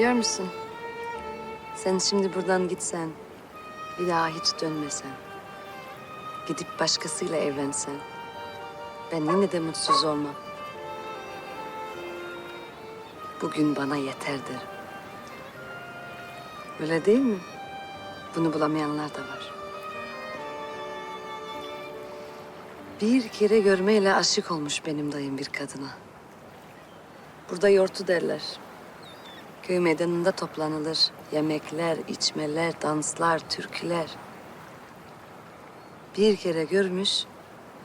Biliyor musun? Sen şimdi buradan gitsen, bir daha hiç dönmesen, gidip başkasıyla evlensen, ben yine de mutsuz olmam. Bugün bana yeter derim. Öyle değil mi? Bunu bulamayanlar da var. Bir kere görmeyle aşık olmuş benim dayım bir kadına. Burada yortu derler. Köy meydanında toplanılır. Yemekler, içmeler, danslar, türküler. Bir kere görmüş,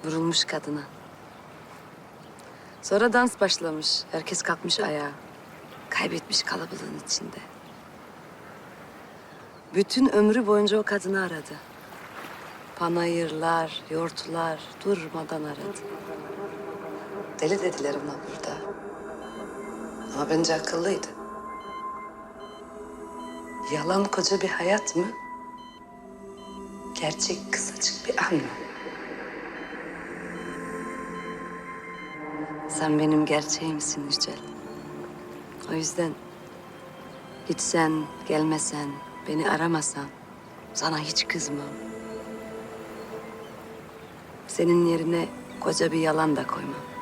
vurulmuş kadına. Sonra dans başlamış. Herkes kalkmış ayağa. Kaybetmiş kalabalığın içinde. Bütün ömrü boyunca o kadını aradı. Panayırlar, yortular durmadan aradı. Deli dediler ona burada. Ama bence akıllıydı. Yalan koca bir hayat mı? Gerçek kısacık bir an mı? Sen benim gerçeğimsin Yücel. O yüzden gitsen, gelmesen, beni aramasan sana hiç kızmam. Senin yerine koca bir yalan da koymam.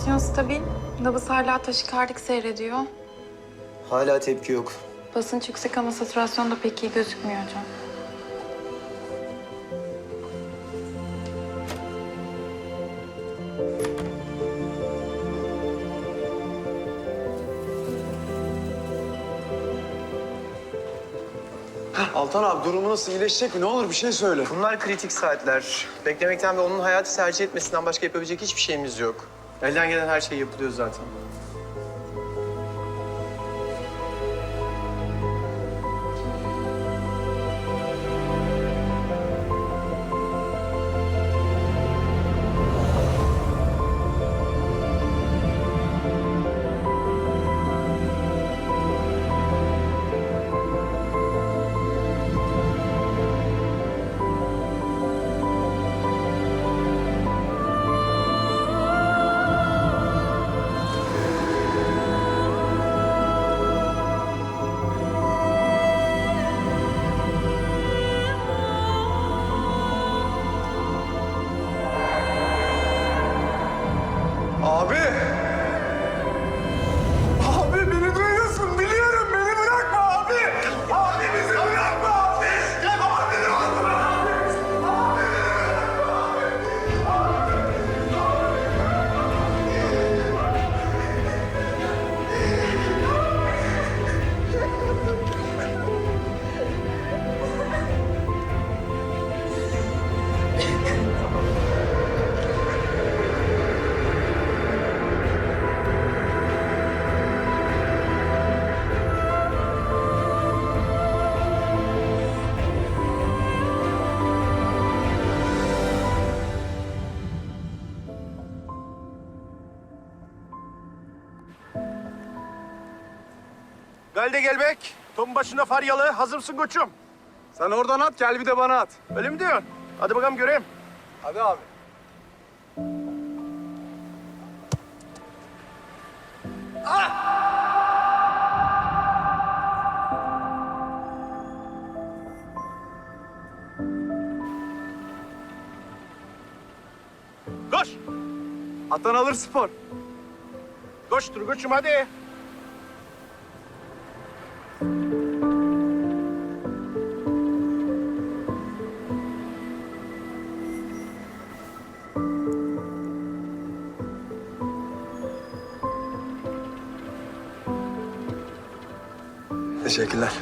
Tansiyon stabil. Nabız hala taşikardik seyrediyor. Hala tepki yok. Basınç yüksek ama saturasyon da pek iyi gözükmüyor hocam. Altan abi durumu nasıl iyileşecek mi? Ne olur bir şey söyle. Bunlar kritik saatler. Beklemekten ve onun hayatı tercih etmesinden başka yapabilecek hiçbir şeyimiz yok. Elden gelen her şey yapılıyor zaten. Galde gelbek. Tom başında faryalı. Hazır mısın koçum? Sen oradan at gel bir de bana at. Öyle mi diyorsun? Hadi bakalım göreyim. Hadi abi. Koş. Atan alır spor. Koş dur koçum hadi. Teşekkürler.